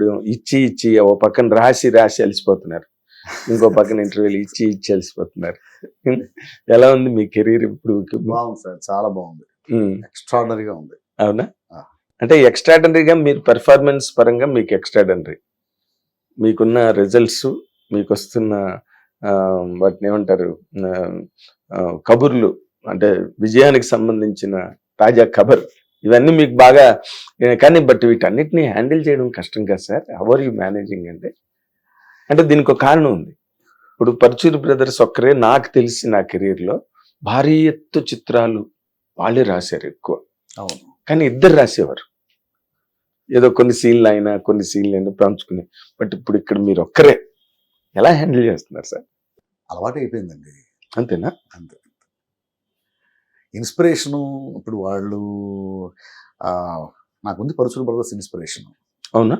ఇప్పుడు ఇచ్చి ఇచ్చి ఓ పక్కన రాసి రాసి అలసిపోతున్నారు. ఇంకో పక్కన ఇంటర్వ్యూలు ఇచ్చి ఇచ్చి అలసిపోతున్నారు. ఎలా ఉంది మీ కెరీర్ ఇప్పుడు? బాగుంది సార్ చాలా బాగుంది. ఎక్స్ట్రాడనరీగా ఉంది. అవునా. అంటే ఎక్స్ట్రాడనరీగా మీరు పెర్ఫార్మెన్స్ పరంగా మీకు ఎక్స్ట్రాడనరీ మీకున్న రిజల్ట్స్ మీకు వస్తున్న వాటిని ఏమంటారు కబుర్లు అంటే విజయానికి సంబంధించిన తాజా ఖబర్ ఇవన్నీ మీకు బాగా కానీ బట్ వీటన్నిటిని హ్యాండిల్ చేయడం కష్టం కదా సార్. హవర్ యూ మేనేజింగ్ అంటే అంటే దీనికి ఒక కారణం ఉంది. ఇప్పుడు పర్చూరి బ్రదర్స్ ఒక్కరే నాకు తెలిసి నా కెరీర్లో భారీ ఎత్తు చిత్రాలు వాళ్ళే రాశారు ఎక్కువ. అవును. కానీ ఇద్దరు రాసేవారు. ఏదో కొన్ని సీన్లు అయినా కొన్ని సీన్లు అయినా పంచుకుని బట్ ఇప్పుడు ఇక్కడ మీరు ఒక్కరే. ఎలా హ్యాండిల్ చేస్తున్నారు సార్? అలవాటు అయిపోయిందండి అంతేనా? అంతే. ఇన్స్పిరేషను ఇప్పుడు వాళ్ళు ఆ, నాకుంది పరుచులు బ్రదర్స్ ఇన్స్పిరేషన్. అవునా?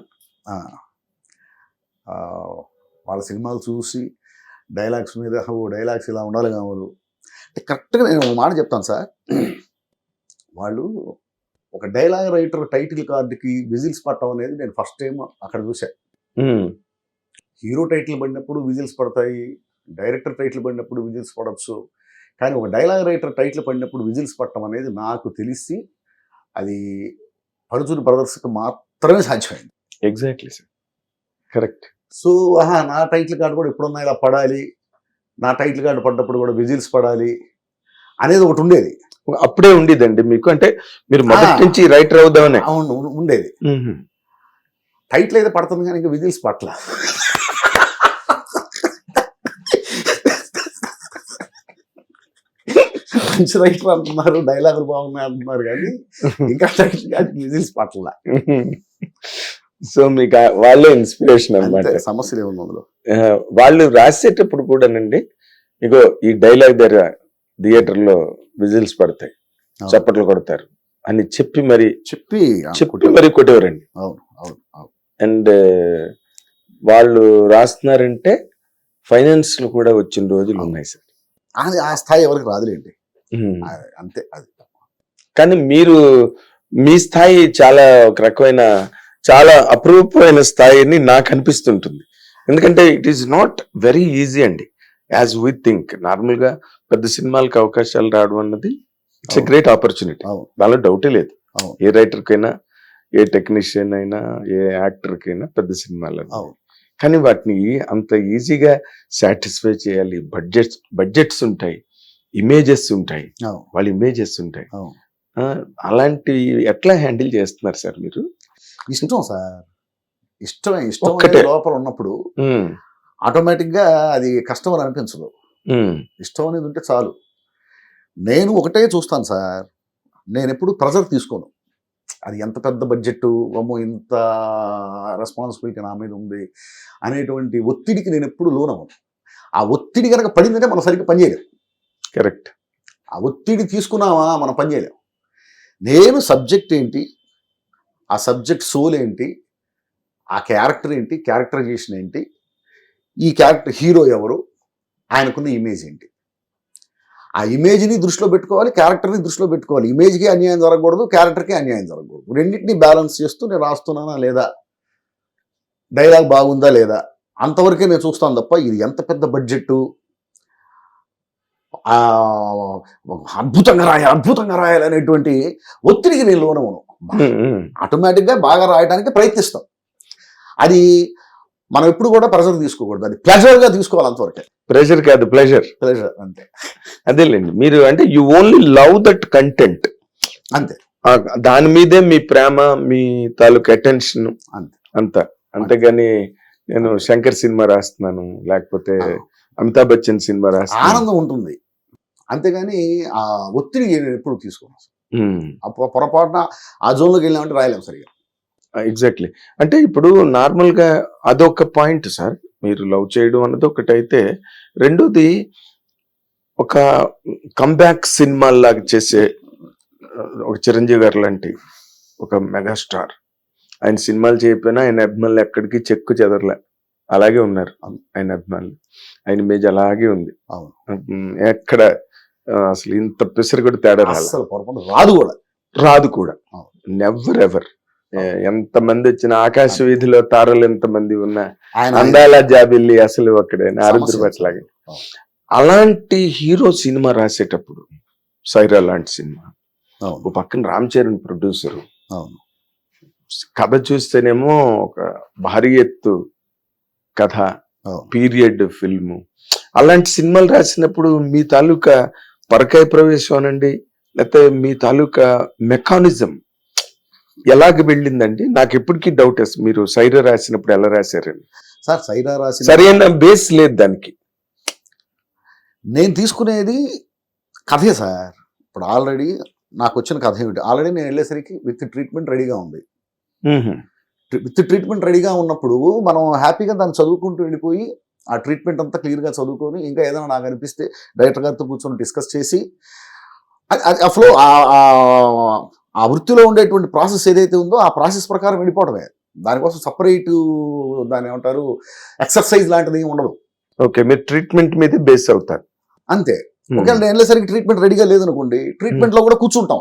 వాళ్ళ సినిమాలు చూసి డైలాగ్స్ మీద ఓ డైలాగ్స్ ఇలా ఉండాలి కావాలి అంటే కరెక్ట్గా నేను ఒక మాట చెప్తాను సార్. వాళ్ళు ఒక డైలాగ్ రైటర్ టైటిల్ కార్డుకి విజిల్స్ పట్టడం అనేది నేను ఫస్ట్ టైం అక్కడ చూశాను ఉమ్, హీరో టైటిల్ పడినప్పుడు విజిల్స్ పడతాయి డైరెక్టర్ టైటిల్ పడినప్పుడు విజిల్స్ పడవచ్చు కానీ ఒక డైలాగ్ రైటర్ టైటిల్ పడినప్పుడు విజిల్స్ పట్టడం అనేది నాకు తెలిసి అది పరుచూరి బ్రదర్స్కి మాత్రమే సాధ్యమైంది. ఎగ్జాక్ట్లీ సార్ కరెక్ట్ సో ఆహా నా టైటిల్ కార్డు కూడా ఎప్పుడున్నా ఇలా పడాలి నా టైటిల్ కార్డు పడ్డప్పుడు కూడా విజిల్స్ పడాలి అనేది ఒకటి ఉండేది. అప్పుడే ఉండేదండి మీకు. అంటే మీరు మొదటి. నుంచి రైటర్ అవుదామనే. అవును ఉండేది. టైటిల్ అయితే పడుతుంది కానీ ఇంకా విజిల్స్ పట్ల మంచి రైటర్ అంటున్నారు డైలాగులు బాగున్నాయి అంటున్నారు కానీ ఇంకా విజిల్స్ పట్ల సో మీకు వాళ్ళే ఇన్స్పిరేషన్ అన్నమాట. అంతే సమస్యలు ఏముంది అందులో? వాళ్ళు రాసేటప్పుడు కూడానండి ఇగో ఈ డైలాగ్ దగ్గర థియేటర్లో విజిల్స్ పడతాయి. చప్పట్లు కొడతారు అని చెప్పి మరి చెప్పి చెప్పి మరి కొట్టేవారండి. అవును అవును అవును. అండ్ వాళ్ళు రాస్తున్నారంటే ఫైనాన్స్లో కూడా వచ్చిన రోజులు ఉన్నాయి సార్. ఆ స్థాయి ఎవరికి రాదులేండి. అంతే అది. కానీ మీరు మీ స్థాయి చాలా ఒక రకమైన చాలా అపరూపమైన స్థాయిని నాకు అనిపిస్తుంటుంది. ఎందుకంటే it is not very easy అండి. యాజ్ వీ థింక్ నార్మల్గా పెద్ద సినిమాలకు అవకాశాలు రావడం అన్నది ఇట్స్. గ్రేట్ ఆపర్చునిటీ దానిలో డౌటే లేదు. ఏ రైటర్ కైనా ఏ టెక్నీషియన్ అయినా ఏ యాక్టర్ కైనా పెద్ద సినిమాలు కానీ వాటిని అంత ఈజీగా సాటిస్ఫై చేయాలి. బడ్జెట్స్ బడ్జెట్స్ ఉంటాయి. ఇమేజెస్ ఉంటాయి. వాళ్ళ ఇమేజెస్ ఉంటాయి. అలాంటి ఎట్లా హ్యాండిల్ చేస్తున్నారు సార్ మీరు? ఇష్టం సార్. ఇష్టమే ఇష్టం. అనేది లోపల ఉన్నప్పుడు ఉమ్, ఆటోమేటిక్గా అది కష్టం అని అనిపించదు ఇష్టం అనేది ఉంటే చాలు. నేను ఒకటే చూస్తాను సార్. నేను ఎప్పుడు ప్రెజర్ తీసుకోను. అది ఎంత పెద్ద బడ్జెట్ అమ్మో ఇంత రెస్పాన్సిబిలిటీ నా మీద ఉంది అనేటువంటి ఒత్తిడికి నేను ఎప్పుడు లోనవ్వను. ఆ ఒత్తిడి కనుక పడిందంటే మనం సరిగ్గా పనిచేయలేం. కరెక్ట్. ఆ ఒత్తిడి తీసుకున్నామా మనం పనిచేయలేం నేను సబ్జెక్ట్ ఏంటి? ఆ సబ్జెక్ట్ సోల్ ఏంటి? ఆ క్యారెక్టర్ ఏంటి? క్యారెక్టరైజేషన్ ఏంటి? ఈ క్యారెక్టర్ హీరో ఎవరు? ఆయనకున్న ఇమేజ్ ఏంటి? ఆ ఇమేజ్ని దృష్టిలో పెట్టుకోవాలి క్యారెక్టర్ని దృష్టిలో పెట్టుకోవాలి. ఇమేజ్కి అన్యాయం జరగకూడదు క్యారెక్టర్కి అన్యాయం జరగకూడదు. రెండింటిని బ్యాలెన్స్ చేస్తూ నేను రాస్తున్నానా లేదా? డైలాగ్ బాగుందా లేదా? అంతవరకే నేను చూస్తాను తప్ప ఇది ఎంత పెద్ద బడ్జెట్ అద్భుతంగా రాయాలి అద్భుతంగా రాయాలి అనేటువంటి ఒత్తిడికి నేను లోనవును. ఆటోమేటిక్గా బాగా రాయడానికి ప్రయత్నిస్తాం. అది మనం ఎప్పుడు కూడా ప్రెజర్ తీసుకోకూడదు. అది ప్లెజర్గా తీసుకోవాలి అంతవరకే. ప్రెషర్ కాదు ప్లెజర్. ప్లెజర్ అంతే. అదేలేండి. మీరు అంటే you only love that content. అంతే. దాని మీదే మీ ప్రేమ మీ తాలూకు అటెన్షన్ అంతే. అంత. అంతేగాని నేను శంకర్ సినిమా రాస్తున్నాను లేకపోతే అమితాబ్ బచ్చన్ సినిమా రాస్తున్నాను. ఆనందం ఉంటుంది. అంతేగాని ఆ ఒత్తిడి ఎప్పుడు తీసుకోను పొరపాటున ఆ జోన్లోకి వెళ్ళామంటే రాయలేము సరిగా. ఎగ్జాక్ట్లీ. అంటే ఇప్పుడు నార్మల్గా అదొక పాయింట్ సార్ మీరు లవ్ చేయడం అన్నది ఒకటైతే రెండోది ఒక కంబ్యాక్ సినిమా లాగా చేసే ఒక చిరంజీవి గారు లాంటి ఒక మెగాస్టార్. ఆయన సినిమాలు చేయకపోయినా ఆయన అభిమానులు ఎక్కడికి చెక్కు చెదరలే. అలాగే ఉన్నారు. ఆయన అభిమానులు. ఆయన ఇమేజ్ అలాగే ఉంది. ఎక్కడ అసలు ఇంత ప్రెషర్ కూడా తేడా పొరపాటు రాదు కూడా. రాదు కూడా. నెవర్ ఎవర్ ఎంత మంది వచ్చిన ఆకాశ వీధిలో తారలు ఎంత మంది ఉన్నా అందాల జాబిల్లి అసలు అక్కడే ఆరుద్ర సమస్య పట్లాగే అవును. అలాంటి హీరో సినిమా రాసేటప్పుడు సైరా లాంటి సినిమా ఓ పక్కన రామ్ చరణ్ ప్రొడ్యూసర్ అవును. కథ చూస్తేనేమో ఒక భారీ ఎత్తు కథ పీరియడ్ ఫిల్మ్. అలాంటి సినిమాలు రాసినప్పుడు మీ తాలూకా పరకాయ ప్రవేశం అనండి లేకపోతే మీ తాలూకా మెకానిజం ఎలాగ వెళ్ళిందండి? నాకు ఎప్పటికీ డౌట్ మీరు సైరా రాసినప్పుడు ఎలా రాశారని. సార్ సైరా రాసిన సరైన బేస్ లేదు దానికి. నేను తీసుకునేది కథే సార్. ఇప్పుడు ఆల్రెడీ నాకు వచ్చిన కథ ఏమిటి? ఆల్రెడీ నేను వెళ్ళేసరికి విత్ ట్రీట్మెంట్ రెడీగా ఉంది. విత్ ట్రీట్మెంట్ రెడీగా ఉన్నప్పుడు మనం హ్యాపీగా దాన్ని చదువుకుంటూ వెళ్ళిపోయి ఆ ట్రీట్మెంట్ అంతా క్లియర్గా చదువుకొని ఇంకా ఏదైనా నాకు అనిపిస్తే డైరెక్టర్ గారితో కూర్చొని డిస్కస్ చేసి ఆ ఫ్లో ఆ వృత్తిలో ఉండేటువంటి ప్రాసెస్ ఏదైతే ఉందో ఆ ప్రాసెస్ ప్రకారం వెళ్ళిపోవడమే. దానికోసం సపరేట్ దాని ఏమంటారు ఎక్సర్సైజ్ లాంటిది ఏమి ఉండదు. ఓకే మీరు ట్రీట్మెంట్ మీద బేస్ అవుతారు. అంతే. ఒకవేళ నేను వెళ్ళేసరికి ట్రీట్మెంట్ రెడీగా లేదనుకోండి ట్రీట్మెంట్లో కూడా కూర్చుంటాం.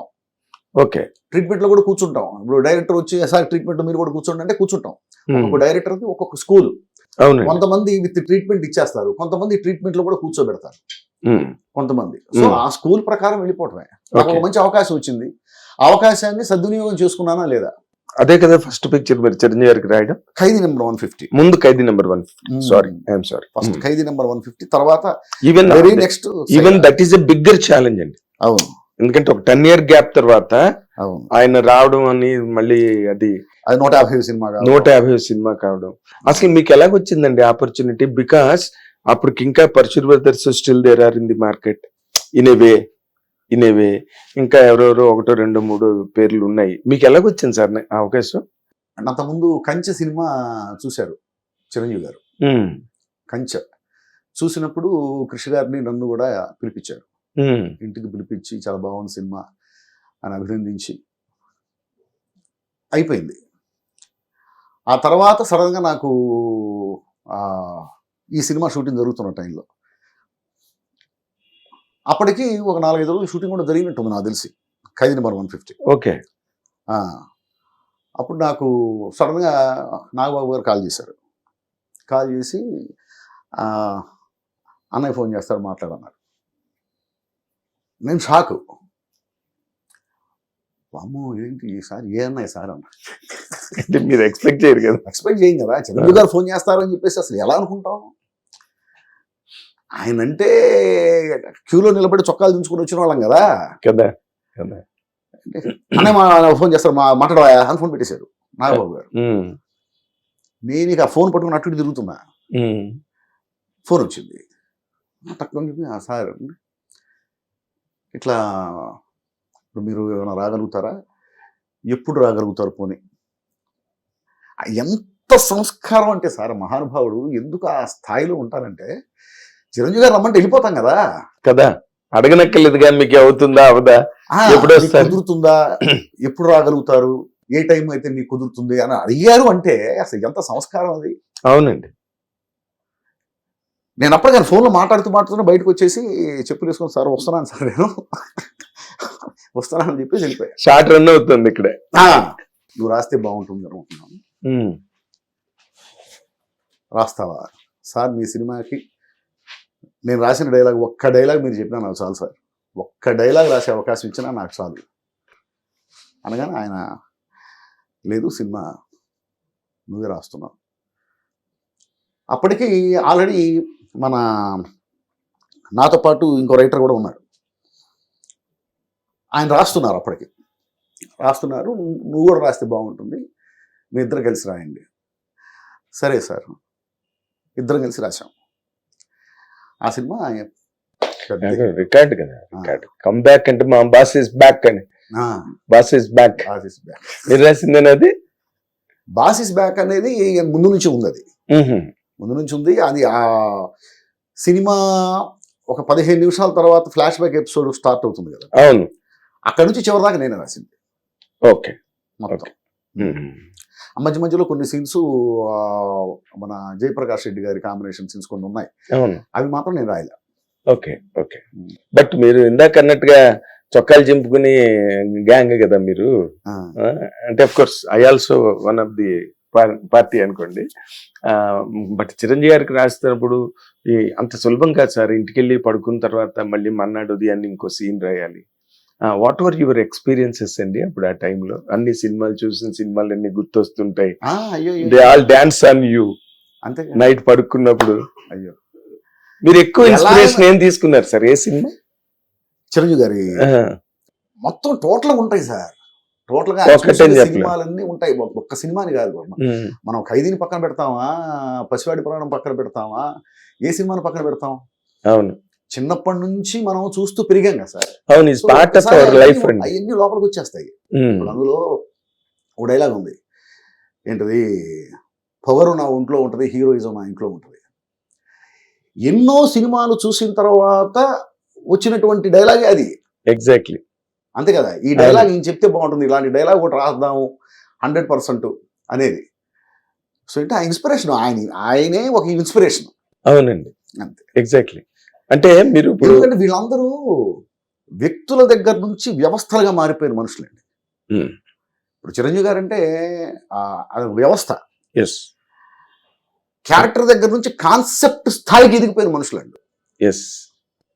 ఓకే. ట్రీట్మెంట్లో కూడా కూర్చుంటాం. ఇప్పుడు డైరెక్టర్ వచ్చి సార్ ట్రీట్మెంట్ మీరు కూడా కూర్చోండి అంటే కూర్చుంటాం. ఒక్కొక్క డైరెక్టర్కి ఒక్కొక్క స్కూల్. కొంతమంది విత్ ట్రీట్మెంట్ ఇచ్చేస్తారు. కొంతమంది ట్రీట్మెంట్లో కూడా కూర్చోబెడతారు. కొంతమంది. సో. ఆ స్కూల్ ప్రకారం వెళ్ళిపోవటమే. నాకు ఒక మంచి అవకాశం వచ్చింది. అవకాశాన్ని సద్వినియోగం చేసుకున్నానా లేదా? అదే కదా ఫస్ట్ పిక్చర్ మరి చిరంజీవి గారికి రాయడం. Khaidi number one fifty. ముందు Khaidi number one sorry I'm sorry. First Khaidi number one fifty. తర్వాత even very next even that is a bigger challenge అండి. అవును. ఎందుకంటే ఒక టెన్ ఇయర్ గ్యాప్ తర్వాత ఆయన రావడం అని మళ్ళీ అది నూట యాభై సినిమా. నూట యాభై సినిమా కావడం. అసలు మీకు ఎలాగొచ్చిందండి ఆపర్చునిటీ బికాస్ అప్పటికి ఇంకా Paruchuri brothers still there are in the market in a way in a way ఇంకా ఎవరెవరో ఒకటో రెండు మూడు పేర్లు ఉన్నాయి. మీకు ఎలాగొచ్చింది సార్ ఆ అవకాశం? అండ్ అంతకుముందు కంచె సినిమా చూశారు చిరంజీవి గారు. కంచె. చూసినప్పుడు కృషి గారిని నన్ను కూడా పిలిపించారు. ఇంటికి పిలిపించి చాలా బాగుంది సినిమా అని అభినందించి అయిపోయింది. ఆ తర్వాత సడన్గా నాకు ఈ సినిమా షూటింగ్ జరుగుతున్న టైంలో అప్పటికి ఒక నాలుగైదు రోజులు షూటింగ్ కూడా జరిగినట్టుంది నాకు తెలిసి. Khaidi number one fifty. Okay. అప్పుడు నాకు సడన్గా నాగబాబు గారు కాల్ చేశారు. కాల్ చేసి అన్నయ్య ఫోన్ చేస్తారు మాట్లాడన్నారు నేను షాకు. అమ్మో ఏంటి ఈసారి ఏ అన్నయ్య సార్ అన్న? అంటే మీరు ఎక్స్పెక్ట్ చేయరు కదా. ఎక్స్పెక్ట్ చేయం కదా. చంద్రబాబు గారు ఫోన్ చేస్తారు అని చెప్పేసి అసలు ఎలా అనుకుంటాం? ఆయన అంటే క్యూలో నిలబడి చొక్కాలు దించుకుని వచ్చిన వాళ్ళం కదా. కదా కదా. అన్నయ్య మా ఫోన్ చేస్తారు మా మాట్లాడవా అని ఫోన్ పెట్టేశారు నాగబాబు గారు. నేను ఇక ఫోన్ పట్టుకుని అటు తిరుగుతున్నా. ఫోన్ వచ్చింది. తక్కువ చెప్పి "ఆ, సార్ ఇట్లా ఇప్పుడు మీరు ఏమైనా రాగలుగుతారా? ఎప్పుడు రాగలుగుతారు పోనీ? ఎంత సంస్కారం అంటే సార్ మహానుభావుడు ఎందుకు ఆ స్థాయిలో ఉంటారంటే చిరంజీవి గారు రమ్మంటే వెళ్ళిపోతాం కదా. కదా. అడగనక్కర్లేదు కానీ మీకు అవుతుందా అవదా? ఎప్పుడు? కుదురుతుందా? ఎప్పుడు రాగలుగుతారు? ఏ టైం అయితే మీకు కుదురుతుంది అని అడిగారు అంటే అసలు ఎంత సంస్కారం అది? అవునండి. నేను అప్పటికే ఫోన్లో మాట్లాడుతూ మాట్లాడుతూ బయటకు వచ్చేసి చెప్పులు వేసుకొని సార్ వస్తున్నాను సార్ నేను. వస్తున్నానని చెప్పేసి వెళ్ళిపోయా. షార్ట్ రన్ అవుతుంది ఇక్కడే. నువ్వు రాస్తే బాగుంటుంది అనుకుంటున్నాను. రాస్తావా? సార్ మీ సినిమాకి నేను రాసిన డైలాగ్ ఒక్క డైలాగ్ మీరు చెప్పినా నాకు చాలు సార్. ఒక్క డైలాగ్ రాసే అవకాశం ఇచ్చినా నాకు చాలు. అనగానే ఆయన లేదు సినిమా నువ్వే రాస్తున్నావు. అప్పటికి ఆల్రెడీ మన నాతో పాటు ఇంకో రైటర్ కూడా ఉన్నాడు. ఆయన రాస్తున్నారు అప్పటికి. రాస్తున్నారు. నువ్వు కూడా రాస్తే బాగుంటుంది. మీ ఇద్దరు కలిసి రాయండి. సరే సార్. ఇద్దరం కలిసి రాశాం. ఆ సినిమా రికార్డ్ కదా రికార్డ్. కమ్ బ్యాక్ అంటే మా బాస్ ఇస్ బ్యాక్ అని. బాస్ ఇస్ బ్యాక్ మీరు రాసిందేనా అది బాస్ ఇస్ బ్యాక్ అనేది ముందు నుంచి ఉంది అది. ముందు నుంచి ఉంది. అది ఆ సినిమా ఒక పదిహేను నిమిషాల తర్వాత ఫ్లాష్ బ్యాక్ ఎపిసోడ్ స్టార్ట్ అవుతుంది కదా. అవును. అక్కడ నుంచి చివరి దాకా నేనే రాసింది. ఓకే. మొత్తం. మధ్య మధ్యలో కొన్ని సీన్స్ మన జయప్రకాష్ రెడ్డి గారి కాంబినేషన్ సీన్స్ కొన్ని ఉన్నాయి. అవును. అవి మాత్రం నేను రాయలే. ఓకే. ఓకే. బట్ మీరు ఇందాక అన్నట్టుగా చొక్కాలు చింపుకుని గ్యాంగ్ కదా మీరు? అంటే of course I also one of the party అనుకోండి. బట్ చిరంజీవి గారికి రాస్తున్నప్పుడు అంత సులభం కాదు సార్. ఇంటికి వెళ్ళి పడుకున్న తర్వాత మళ్ళీ మన్నాడు ఉదయాన్ని ఇంకో సీన్ రాయాలి. వాట్ ఎవర్ యువర్ ఎక్స్పీరియన్సెస్ అండి అప్పుడు ఆ టైంలో? అన్ని సినిమాలు చూసిన సినిమాలు అన్ని గుర్తొస్తుంటాయి. They all dance on you అంతే. నైట్ పడుకున్నప్పుడు. అయ్యో. మీరు ఎక్కువ ఇన్స్పిరేషన్ ఏం తీసుకున్నారు సార్? ఏ సినిమా? చిరంజీవి గారి మొత్తం టోటల్ ఉంటాయి సార్. టోటల్గా. సినిమాలన్నీ ఉంటాయి. ఒక్క సినిమాని కాదు మనం ఖైదీని పక్కన పెడతామా? పసివాడి పురాణం పక్కన పెడతామా? ఏ సినిమాని పక్కన పెడతాం? అవును. చిన్నప్పటి నుంచి మనం చూస్తూ పెరిగాం కదా సార్. అవును is part of our life అండి. అవన్నీ లోపలికి వచ్చేస్తాయి. అందులో ఒక డైలాగ్ ఉంది. ఏంటది? పవర్ నా ఒంట్లో ఉంటుంది హీరోయిజం నా ఇంట్లో ఉంటుంది. ఎన్నో సినిమాలు చూసిన తర్వాత వచ్చినటువంటి డైలాగే అది. ఎగ్జాక్ట్లీ అంతే కదా ఈ డైలాగ్ ఈయన చెప్తే బాగుంటుంది ఇలాంటి డైలాగ్ ఒకటి రాద్దాము హండ్రెడ్ పర్సెంట్ అనేది. సో అంటే ఆ ఇన్స్పిరేషన్ ఆయన ఆయనే ఒక ఇన్స్పిరేషన్ అవునండి. అంతే. ఎగ్జాక్ట్లీ అంటే మీరు ఎందుకంటే వీళ్ళందరూ వ్యక్తుల దగ్గర నుంచి వ్యవస్థలుగా మారిపోయిన మనుషులండి. ఇప్పుడు చిరంజీవి గారు అంటే వ్యవస్థ. ఎస్ క్యారెక్టర్ దగ్గర నుంచి కాన్సెప్ట్ స్థాయికి ఎదిగిపోయిన మనుషులండి. ఎస్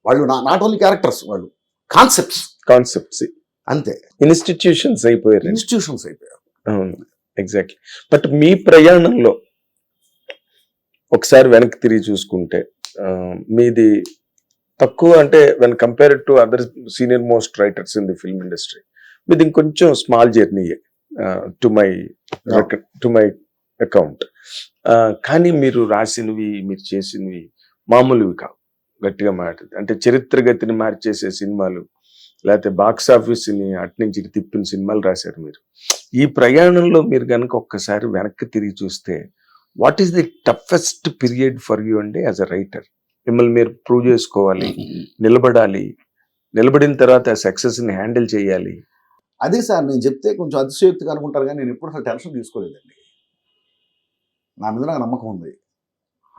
వాళ్ళు నాట్ ఓన్లీ క్యారెక్టర్స్ వాళ్ళు కాన్సెప్ట్స్ కాన్సెప్ట్స్ అంతే. ఇన్స్టిట్యూషన్స్ అయిపోయారు. ఇన్స్టిట్యూషన్స్ అయిపోయారు. అవును. ఎగ్జాక్ట్లీ బట్ మీ ప్రయాణంలో ఒకసారి వెనక్కి తిరిగి చూసుకుంటే మీది తక్కువ అంటే when compare to other senior most writers in the film industry మీది ఇంకొంచెం small journey to my to my account కానీ మీరు రాసినవి మీరు చేసినవి మామూలువి కావు. గట్టిగా మాట్లాడుతుంది. అంటే చరిత్ర గతిని మార్చేసే సినిమాలు లేకపోతే బాక్స్ ఆఫీస్ని అటు నుంచి తిప్పిన సినిమాలు రాశారు మీరు. ఈ ప్రయాణంలో మీరు కనుక ఒక్కసారి వెనక్కి తిరిగి చూస్తే what is the toughest period for you అండి యాజ్ అ రైటర్ మిమ్మల్ని మీరు ప్రూవ్ చేసుకోవాలి నిలబడాలి నిలబడిన తర్వాత ఆ హ్యాండిల్ చేయాలి. అదే సార్ నేను చెప్తే కొంచెం అతిశయోక్తిగా అనుకుంటారు కానీ నేను ఎప్పుడు అసలు టెన్షన్ తీసుకోలేదండి. నా మీద నాకు నమ్మకం ఉంది.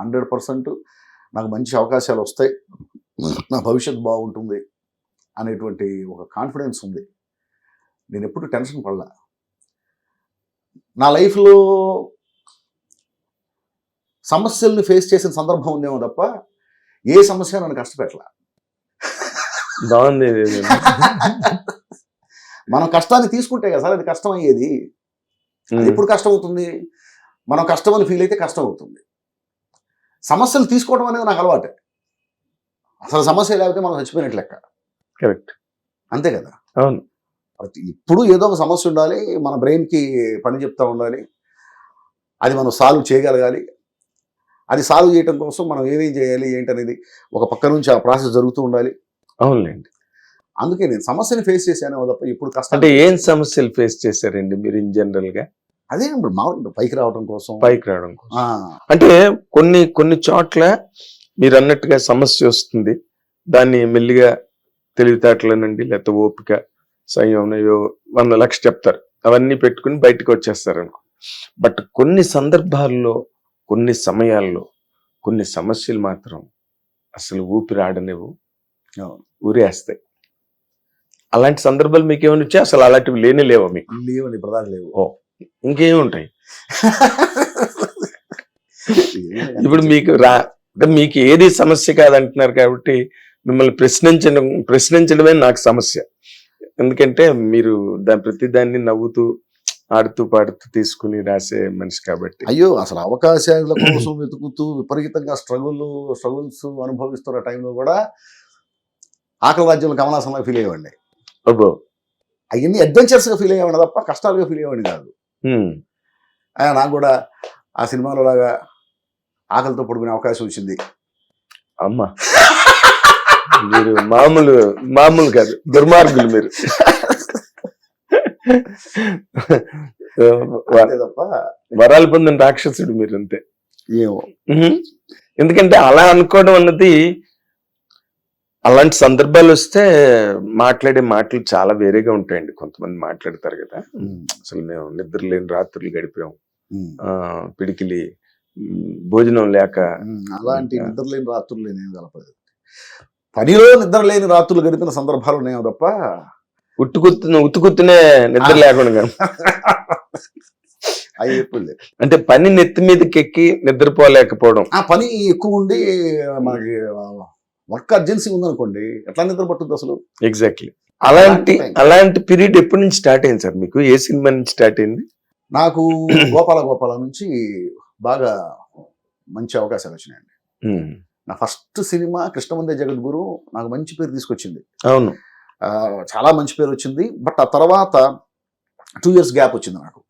హండ్రెడ్ పర్సెంట్ నాకు మంచి అవకాశాలు వస్తాయి. నా భవిష్యత్తు బాగుంటుంది అనేటువంటి ఒక కాన్ఫిడెన్స్ ఉంది. నేను ఎప్పుడు టెన్షన్ పడలా. నా లైఫ్లో సమస్యల్ని ఫేస్ చేసిన సందర్భం ఉందేమో తప్ప ఏ సమస్య నన్ను కష్టపెట్టలా. మనం కష్టాన్ని తీసుకుంటే కదా సార్ అది కష్టం అయ్యేది అది ఎప్పుడు కష్టం అవుతుంది మనం కష్టం అని ఫీల్ అయితే కష్టం అవుతుంది సమస్యలు తీసుకోవడం అనేది నాకు అలవాటే. అసలు సమస్య లేకపోతే మనం చచ్చిపోయినట్లు లెక్క. కరెక్ట్. అంతే కదా? అవును. ప్రతి- ఇప్పుడు ఏదో ఒక సమస్య ఉండాలి మన బ్రెయిన్కి పని చెప్తా ఉండాలి అది మనం సాల్వ్ చేయగలగాలి. అది సాల్వ్ చేయడం కోసం మనం ఏమేం చేయాలి ఏంటనేది ఒక పక్క నుంచి ఆ ప్రాసెస్ జరుగుతూ ఉండాలి. అవునులేండి. అందుకే నేను సమస్యని ఫేస్ చేశాను తప్ప ఇప్పుడు కష్టం అంటే ఏం సమస్యలు ఫేస్ చేశారండి మీరు ఇన్ జనరల్గా అదే ఇప్పుడు మామూలు పైకి రావడం కోసం. పైకి రావడం కోసం. అంటే కొన్ని కొన్ని చోట్ల మీరు అన్నట్టుగా సమస్య వస్తుంది. దాన్ని మెల్లిగా తెలివితేటలనండి లేకపోతే ఓపిక సంయమనయో వంద లక్ష చెప్తారు. అవన్నీ పెట్టుకుని బయటకు వచ్చేస్తారు అనుకో బట్ కొన్ని సందర్భాల్లో కొన్ని సమయాల్లో కొన్ని సమస్యలు మాత్రం అసలు ఊపిరి ఆడనివ్వు అవును. ఊరేస్తాయి. అలాంటి సందర్భాలు మీకు ఏమైనా వచ్చాయి? అసలు అలాంటివి లేనే లేవా మీకు? లేవండి ప్రధాన లేవు. ఇంకేమి ఉంటాయి ఇప్పుడు మీకు రా అంటే మీకు ఏది సమస్య కాదంటున్నారు కాబట్టి మిమ్మల్ని ప్రశ్నించడం ప్రశ్నించడమే నాకు సమస్య. ఎందుకంటే మీరు దాని ప్రతి దాన్ని నవ్వుతూ ఆడుతూ పాడుతూ తీసుకుని రాసే మనిషి కాబట్టి. అయ్యో అసలు అవకాశాల కోసం వెతుకుతూ విపరీతంగా స్ట్రగుల్ స్ట్రగుల్స్ అనుభవిస్తున్న టైంలో కూడా ఆకలి రాజ్యంలో కమలాసంలా ఫీల్ అయ్యేవాడిని. అబ్బో. అవన్నీ అడ్వెంచర్స్గా ఫీల్ అయ్యేవాడిని తప్ప కష్టాలుగా ఫీల్ అయ్యేవాడిని కాదు. నాకు కూడా ఆ సినిమాలో లాగా ఆకలితో పడుకునే అవకాశం వచ్చింది. అమ్మా. మీరు మామూలు మామూలు కాదు దుర్మార్గులు మీరు. తప్ప వరాలు పొందిన రాక్షసుడు మీరు అంతే ఏమో. ఎందుకంటే అలా అనుకోవడం అన్నది అలాంటి సందర్భాలు వస్తే మాట్లాడే మాటలు చాలా వేరేగా ఉంటాయండి. కొంతమంది మాట్లాడతారు కదా. అసలు మేము నిద్ర లేని రాత్రులు గడిపాం. పిడికిలి భోజనం లేక అలాంటి నిద్రలేని రాత్రులు నేనేం కలపలేదు. పనిలో నిద్ర లేని రాత్రులు గడిపిన సందర్భాలు ఉన్నాయో తప్ప ఉట్టుకుత్తున ఉత్తుకుత్తునే నిద్ర లేకుండా అవి ఎప్పుడు. అంటే పని నెత్తి మీదకి ఎక్కి నిద్రపోలేకపోవడం. ఆ పని ఎక్కువ ఉండి మనకి వర్క్ అర్జెన్సీ ఉందనుకోండి ఎట్లా నిద్ర పట్టుద్ది అసలు? ఎగ్జాక్ట్లీ అలాంటి. అలాంటి పీరియడ్ ఎప్పటి నుంచి స్టార్ట్ అయింది సార్ మీకు? ఏ సినిమా నుంచి స్టార్ట్ అయింది? నాకు గోపాల గోపాల నుంచి బాగా మంచి అవకాశాలు వచ్చినాయండి. నా ఫస్ట్ సినిమా కృష్ణవందే జగద్గురు నాకు మంచి పేరు తీసుకొచ్చింది. అవును. చాలా మంచి పేరు వచ్చింది. బట్ ఆ తర్వాత టూ ఇయర్స్ గ్యాప్ వచ్చింది నాకు.